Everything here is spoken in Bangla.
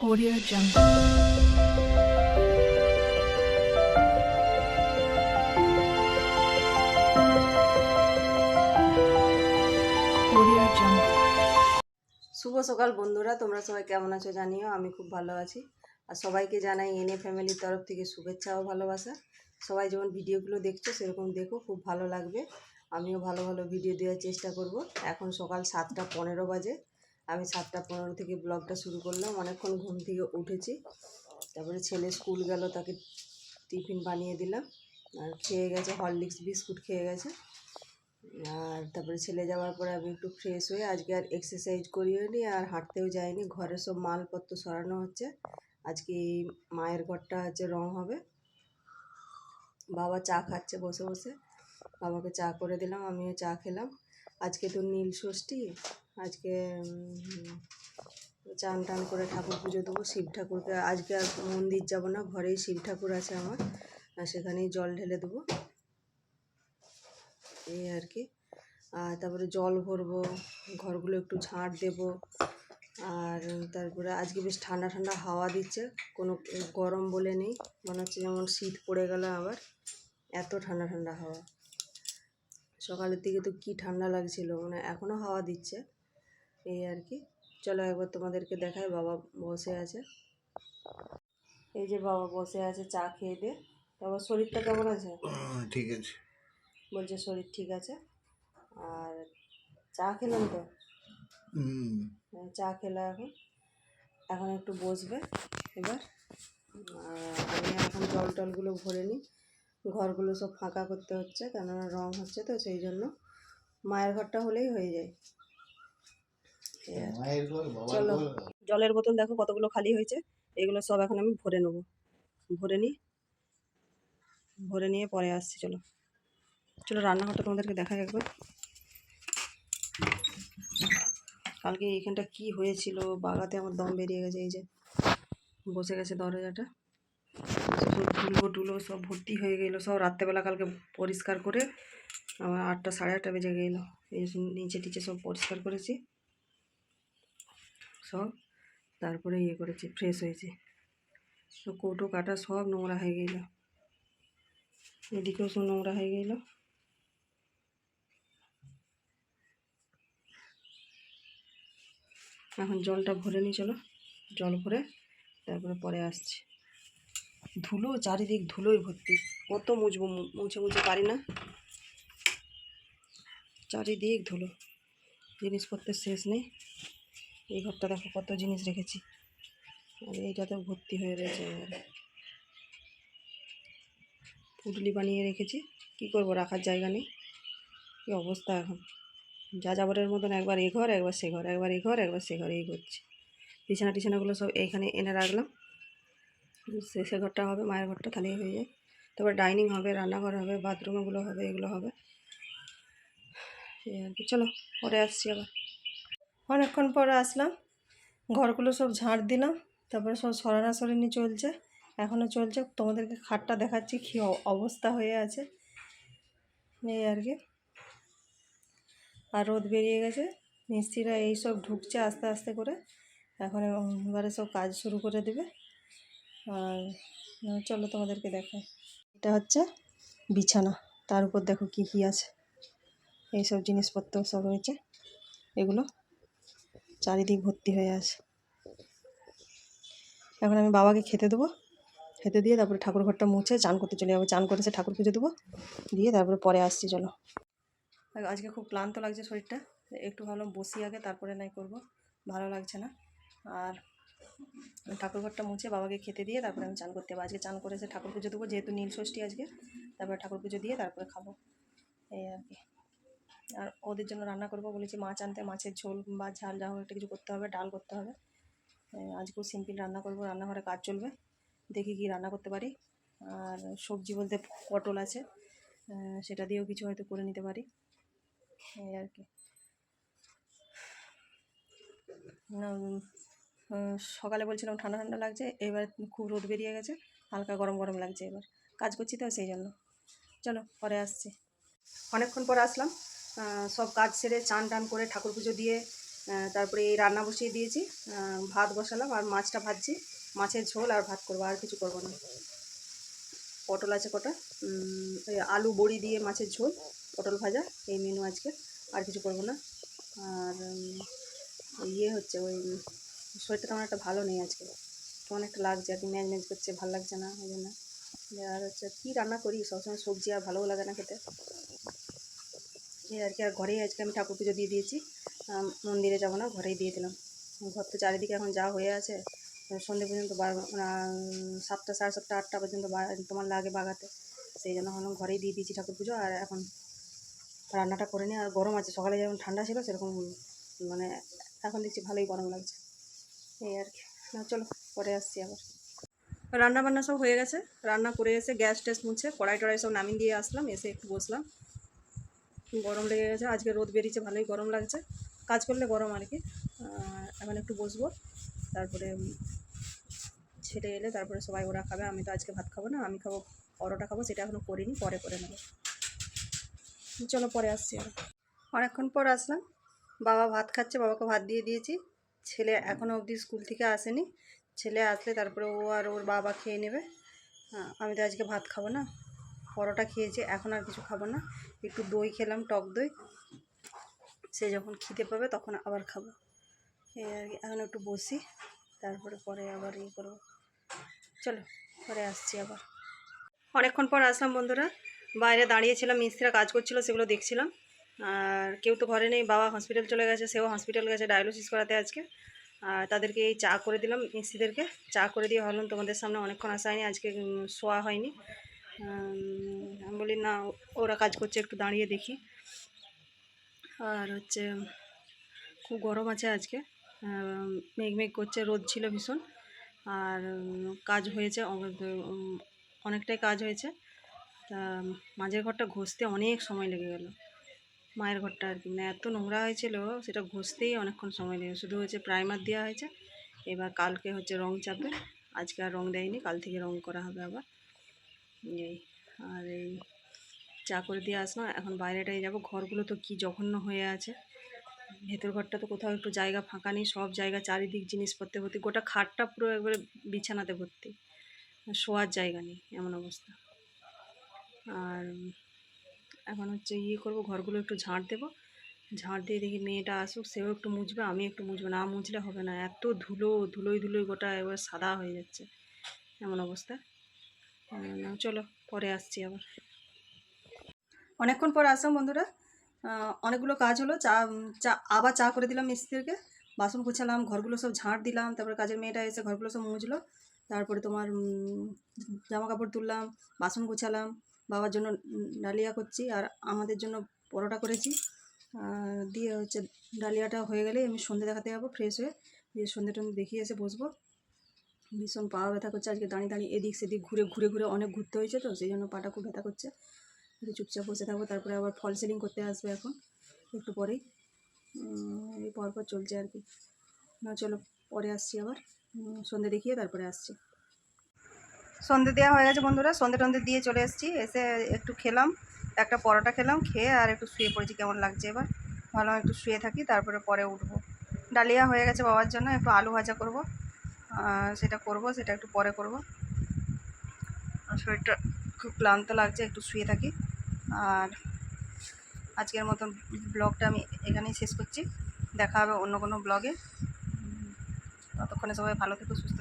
Audio Jungle. শুভ সকাল বন্ধুরা, তোমরা সবাই কেমন আছো জানিও, আমি খুব ভালো আছি। আর সবাইকে জানাই এনএ ফ্যামিলির তরফ থেকে শুভেচ্ছা ও ভালোবাসা। সবাই যেমন ভিডিওগুলো দেখছ, সেরকম দেখো, খুব ভালো লাগবে। আমিও ভালো ভালো ভিডিও দেওয়ার চেষ্টা করব। এখন সকাল সাতটা পনেরো বাজে। আমি সাতটা পনেরো থেকে ব্লগটা শুরু করলাম। অনেকক্ষণ ঘুম থেকে উঠেছি। তারপরে ছেলে স্কুল গেল, তাকে টিফিন বানিয়ে দিলাম। আর খেয়ে গেছে, হরলিক্স বিস্কুট খেয়ে গেছে। আর তারপরে ছেলে যাওয়ার পরে আমি একটু ফ্রেশ হয়ে আজকে আর এক্সারসাইজ করিও নি আর হাঁটতেও যাইনি। ঘরে সব মালপত্র সরানো হচ্ছে। আজকে মায়ের ঘরটা হচ্ছে রং হবে। বাবা চা খাচ্ছে বসে বসে। বাবাকে চা করে দিলাম, আমিও চা খেলাম। আজকে তো নীল ষষ্ঠী, আজকে চান টান করে ঠাকুর পুজো দেবো, শিব ঠাকুরকে, আজকে আর মন্দির যাব না, ঘরেই শিব ঠাকুর আছে আমার, আর সেখানেই জল ঢেলে দেবো। এই আর কি। আর তারপরে জল ভরবো, ঘরগুলো একটু ঝাঁট দেব, আর তারপরে আজকে বেশ ঠান্ডা ঠান্ডা হাওয়া দিচ্ছে, কোনো গরম বলে নেই, মনে হচ্ছে যেমন শীত পড়ে গেল আবার, এত ঠান্ডা ঠান্ডা হাওয়া। সকালের দিকে তো কি ঠান্ডা লাগছিল মানে এখনও হাওয়া দিচ্ছে। এই আর কি। চলো একবার তোমাদেরকে দেখায় বাবা বসে আছে। এই যে বাবা বসে আছে চা খেয়ে দিয়ে তারপর শরীরটা কেমন আছে? ঠিক আছে। বলছে শরীর ঠিক আছে। আর চা খেলাম তো? হ্যাঁ, চা খেলা এখন। এখন একটু বসবে এবার। আর আমি এখন জল টলগুলো ভরে নিই। ঘরগুলো সব ফাঁকা করতে হচ্ছে কেননা রং হচ্ছে তো সেই জন্য মায়ের ঘরটা হলেই হয়ে যায়। চলো। জলের বোতল দেখো কতগুলো খালি হয়েছে এগুলো সব এখন আমি ভরে নেব। ভরে নিই ভরে নিয়ে পরে আসছি চলো। চলো রান্নাঘরটা তোমাদেরকে দেখাই একবার। কালকে এখানটা কি হয়েছিল বাগাতে আমার দম বেরিয়ে গেছে এই যে বসে গেছে দরজাটা। সব ধুলো টুলো সব ভর্তি হয়ে গেলো। সব রাত্রেবেলা কালকে পরিষ্কার করে আমার আটটা, সাড়ে আটটা বেজে গেলো। এই নিচে টিচে সব পরিষ্কার করেছি। সব তারপরে ইয়ে করেছি ফ্রেশ হয়েছি। তো কৌটো কাটা সব নোংরা হয়ে গেল। এদিকেও সব নোংরা হয়ে গেল। এখন জলটা ভরে নিই চলো। জল ভরে তারপরে পরে আসছি। ধুলো, চারিদিক ধুলোই ভর্তি। কত মুছবো মুছে মুছে পারি না। চারিদিক ধুলো। জিনিসপত্রের শেষ নেই। এই ঘরটা দেখো কত জিনিস রেখেছি। আর এইটাতে ভর্তি হয়ে রয়েছে পুটলি বানিয়ে রেখেছি। কি করব, রাখার জায়গা নেই। কি অবস্থা এখন? যা যাবরের মতন একবার এ ঘর, একবার সে ঘর, একবার এ ঘর, একবার সে ঘর, এই করছি। বিছানা টিছানাগুলো সব এইখানে এনে রাখলাম। সে ঘরটা হবে, মায়ের ঘরটা তাহলেই হয়ে যায়। তারপর ডাইনিং হবে, রান্নাঘর হবে, বাথরুমগুলো হবে, এগুলো হবে। এই আর কি। চলো, পরে আসছি আবার। অনেকক্ষণ পরে আসলাম, ঘরগুলো সব ঝাড় দিলাম, তারপরে সব সরানা সরানি চলছে। এখনও চলছে, তোমাদেরকে খাটটা দেখাচ্ছি, কী অবস্থা হয়ে আছে। এই আর কি। আর রোদ বেরিয়ে গেছে, মিস্ত্রিরা এই সব ঢুকছে আস্তে আস্তে করে। এখন এবারে সব কাজ শুরু করে দেবে। আর চলো তোমাদেরকে দেখাই। এটা হচ্ছে বিছানা। তার উপর দেখো কী কী আছে। এইসব জিনিসপত্র সব রয়েছে। এগুলো চারিদিক ভর্তি হয়ে আছে। এখন আমি বাবাকে খেতে দেবো। খেতে দিয়ে তারপরে ঠাকুর ঘরটা মুছে চান করতে চলে যাব। চান করে এসে ঠাকুর পুজো দেবো। দিয়ে তারপরে পরে আসছি, চলো। আজকে খুব ক্লান্ত লাগছে শরীরটা। একটু ভাবলাম বসি আগে, তারপরে নাই করব। ভালো লাগছে না। আর ঠাকুর ঘরটা মুছে বাবাকে খেতে দিয়ে তারপরে আমি চান করতে আজকে চান করে এসে ঠাকুর পুজো দেবো যেহেতু নীল ষষ্ঠী আজকে তারপরে ঠাকুর পুজো দিয়ে তারপরে খাব। এই আর কি। আর ওদের জন্য রান্না করব বলেছি মাছ আনতে মাছের ঝোল বা ঝাল যা হোক একটা কিছু করতে হবে ডাল করতে হবে। আজকেও সিম্পল রান্না করব রান্নাঘরে কাজ চলবে দেখি কি রান্না করতে পারি। আর সবজি বলতে পটল আছে সেটা দিয়েও কিছু হয়তো করে নিতে পারি। এই আর কি। না, সকালে বলছিলাম ঠান্ডা ঠান্ডা লাগছে, এবার খুব রোদ বেরিয়ে গেছে, হালকা গরম গরম লাগছে এবার। কাজ করছি তো সেই জন্য। চলো, পরে আসছি। অনেকক্ষণ পরে আসলাম সব কাজ সেরে চান টান করে ঠাকুর পুজো দিয়ে তারপরে এই রান্না বসিয়ে দিয়েছি ভাত বসালাম আর মাছটা ভাজছি। মাছের ঝোল আর ভাত করব, আর কিছু করব না। পটল আছে কটা আলু বড়ি দিয়ে মাছের ঝোল, পটল ভাজা, এই মেনু আজকে, আর কিছু করব না। আর ইয়ে হচ্ছে ওই শরীরটা তেমন একটা ভালো নেই আজকে। কেমন একটা লাগছে আর কি ম্যাজ ম্যাজ করছে, ভালো লাগছে না, ওই জন্য। আর হচ্ছে কী রান্না করি? সবসময় সবজি আর ভালোও লাগে না খেতে। এই আর কি, আর ঘরেই আজকে আমি ঠাকুর পুজো দিয়ে দিয়েছি। মন্দিরে যাব না, ঘরেই দিয়ে দিলাম। ঘর তো চারিদিকে এখন যা হয়ে আছে, সন্ধে পর্যন্ত সাতটা, সাড়ে সাতটা, আটটা পর্যন্ত তোমার লাগে বাগাতে। সেই জন্য ভাবলাম ঘরেই দিয়ে দিয়েছি ঠাকুর পুজো, আর এখন রান্নাটা করে নিই আর গরম আছে, সকালে যেমন ঠান্ডা ছিল, সেরকম মানে এখন দেখছি ভালোই গরম লাগছে। এই আর কি। না, চলো, পরে আসছি আবার। রান্না বান্না সব হয়ে গেছে। রান্না করে এসে গ্যাস ট্যাস মুছে কড়াই টড়াই সব নামিয়ে দিয়ে আসলাম, এসে একটু বসলাম। গরম লেগে গেছে। আজকে রোদ বেরিয়েছে, ভালোই গরম লাগছে। কাজ করলে গরম আর কি। এখন একটু বসবো। তারপরে ছেলে এলে তারপরে সবাই ওরা খাবে। আমি তো আজকে ভাত খাব না, আমি খাব, পরোটা খাব, সেটা এখনও করিনি, পরে করে নেব। চলো, পরে আসছি আর অনেকক্ষণ পর আসলাম। বাবা ভাত খাচ্ছে, বাবাকে ভাত দিয়ে দিয়েছি। ছেলে এখনও অবধি স্কুল থেকে আসেনি। ছেলে আসলে তারপরে ও আর ওর বাবা খেয়ে নেবে। আমি তো আজকে ভাত খাব না। পরোটা খেয়েছি, এখন আর কিছু খাব না। একটু দই খেলাম, টক দই। সে যখন খিদে পাবে তখন আবার খাব। এই আর কি, এখন একটু বসি, তারপরে পরে আবার ইয়ে করব। চলো, পরে আসছি আবার। অনেকক্ষণ পর আসলাম বন্ধুরা। বাইরে দাঁড়িয়েছিলাম মিস্ত্রিরা কাজ করছিল, সেগুলো দেখছিলাম। আর কেউ তো ঘরে নেই বাবা হসপিটাল চলে গেছে সেও হসপিটাল গেছে ডায়ালিসিস করাতে আজকে। আর তাদেরকে এই চা করে দিলাম মিস্ত্রিদেরকে চা করে দিয়ে ভাবলাম তোমাদের সামনে অনেকক্ষণ আসা হয়নি আজকে শোয়া হয়নি। আমি বলি না ওরা কাজ করছে একটু দাঁড়িয়ে দেখি। আর হচ্ছে খুব গরম আছে আজকে। আহ, মেঘ মেঘ করছে রোদ ছিল ভীষণ। আর কাজ হয়েছে অনেকটাই কাজ হয়েছে। তা মাঝের ঘরটা ঘষতে অনেক সময় লেগে গেল। মায়ের ঘরটা আর কি। মানে এত নোংরা হয়েছিল, সেটা ঘষতেই অনেকক্ষণ সময় লেগে শুধু হচ্ছে প্রাইমার দেওয়া হয়েছে, এবার কালকে হচ্ছে রং চাপবে। আজকে আর রং দেয়নি, কাল থেকে রং করা হবে আবার। এই, আর এই চা করে দিয়ে আসলাম। এখন বাইরেটাই যাব। ঘরগুলো তো কি জঘন্য হয়ে আছে। ভেতর ঘরটা তো কোথাও একটু জায়গা ফাঁকা নেই, সব জায়গা চারিদিক জিনিসপত্রে ভর্তি। গোটা খাটটা পুরো একবারে বিছানাতে ভর্তি। শোয়ার জায়গা নেই, এমন অবস্থা। আর এখন হচ্ছে ইয়ে করব, ঘরগুলো একটু ঝাঁট দেবো। ঝাঁট দিয়ে দেখি মেয়েটা আসুক, সেও একটু মুছবে, আমি একটু মুছবো, না মুছলে হবে না। এত ধুলো ধুলোই ধুলোই গোটা এবার সাদা হয়ে যাচ্ছে, এমন অবস্থা। চলো, পরে আসছি আবার। অনেকক্ষণ পর আসলাম বন্ধুরা। অনেকগুলো কাজ হলো, চা চা, আবার চা করে দিলাম মিস্ত্রিকে। বাসন গুছালাম, ঘরগুলো সব ঝাঁট দিলাম, তারপরে কাজের মেয়েটা এসে ঘরগুলো সব মুছলো। তারপরে তোমার জামা কাপড় তুললাম, বাসন গুছালাম। বাবার জন্য ডালিয়া করছি আর আমাদের জন্য পরোটা করেছি। দিয়ে হচ্ছে ডালিয়াটা হয়ে গেলে আমি সন্ধে দেখাতে যাব ফ্রেশ হয়ে। দিয়ে সন্ধে টন্ধে দেখিয়ে এসে বসবো। ভীষণ পা ব্যথা করছে, আজকে দাঁড়িয়ে দাঁড়িয়ে এদিক সেদিক ঘুরে ঘুরে ঘুরে অনেক ঘুরতে হয়েছে তো, সেই জন্য পাটা খুব ব্যথা করছে। একটু চুপচাপ বসে থাকব, তারপরে আবার ফল সেলিং করতে আসবে এখন, একটু পরেই। এই পরপর চলছে আর কি। না, চলো পরে আসছি আবার। সন্ধে দেখিয়ে তারপরে আসছি। সন্ধে দেওয়া হয়ে গেছে বন্ধুরা, সন্ধে টন্ধে দিয়ে চলে এসেছি। এসে একটু খেলাম, একটা পরোটা খেলাম, খেয়ে আর একটু শুয়ে পড়েছি, কেমন লাগছে এবার? ভালো একটু শুয়ে থাকি, তারপরে পরে উঠবো। ডালিয়া হয়ে গেছে বাবার জন্য, একটু আলু ভাজা করব সেটা করব, সেটা একটু পরে করব। শরীরটা খুব ক্লান্ত লাগছে, একটু শুয়ে থাকি। আর আজকের মতন ব্লগটা আমি এখানেই শেষ করছি। দেখা হবে অন্য কোনো ব্লগে। ততক্ষণে সবাই ভালো থেকো, সুস্থ